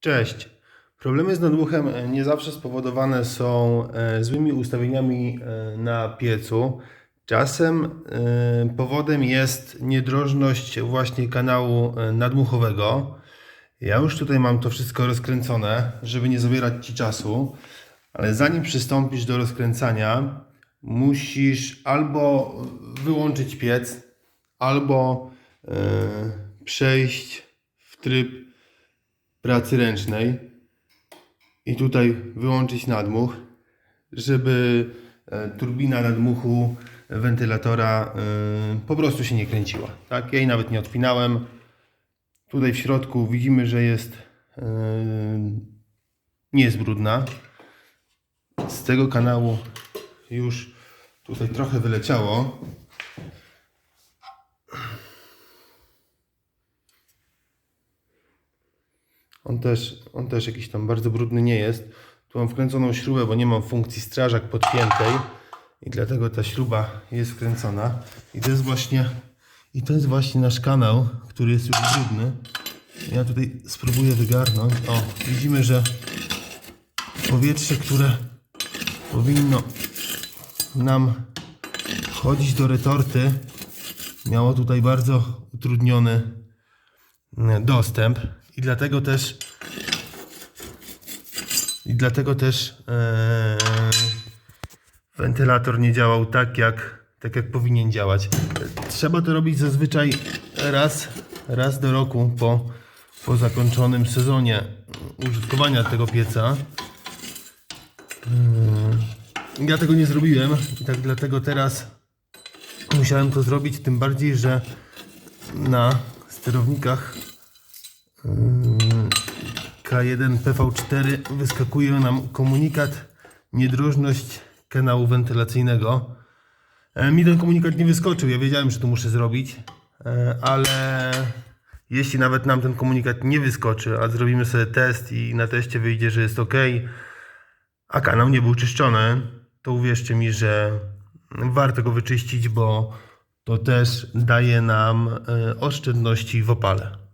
Cześć. Problemy z nadmuchem e, nie zawsze spowodowane są e, złymi ustawieniami e, na piecu. Czasem powodem jest niedrożność właśnie kanału nadmuchowego. Ja już tutaj mam to wszystko rozkręcone, żeby nie zabierać Ci czasu, ale zanim przystąpisz do rozkręcania, musisz albo wyłączyć piec, albo przejść w tryb pracy ręcznej i tutaj wyłączyć nadmuch, żeby e, turbina nadmuchu wentylatora e, po prostu się nie kręciła. Tak? Ja jej nawet nie odpinałem. Tutaj w środku widzimy, że jest e, nie jest brudna. Z tego kanału już tutaj trochę wyleciało. On też, on też jakiś tam bardzo brudny nie jest. Tu mam wkręconą śrubę, bo nie mam funkcji strażak podpiętej i dlatego ta śruba jest wkręcona. I to jest właśnie, i to jest właśnie nasz kanał, który jest już brudny. Ja tutaj spróbuję wygarnąć. O, widzimy, że powietrze, które powinno nam wchodzić do retorty, miało tutaj bardzo utrudniony mm, dostęp i dlatego też i dlatego też e, wentylator nie działał tak jak, tak jak powinien działać. Trzeba to robić zazwyczaj raz, raz do roku po, po zakończonym sezonie użytkowania tego pieca. E, Ja tego nie zrobiłem i tak dlatego teraz musiałem to zrobić, tym bardziej, że na sterownikach K1 PV4 wyskakuje nam komunikat niedrożność kanału wentylacyjnego. E, Mi ten komunikat nie wyskoczył, ja wiedziałem, że to muszę zrobić, e, ale jeśli nawet nam ten komunikat nie wyskoczy, a zrobimy sobie test i na teście wyjdzie, że jest ok, a kanał nie był czyszczony, to uwierzcie mi, że warto go wyczyścić, bo to też daje nam e, oszczędności w opale.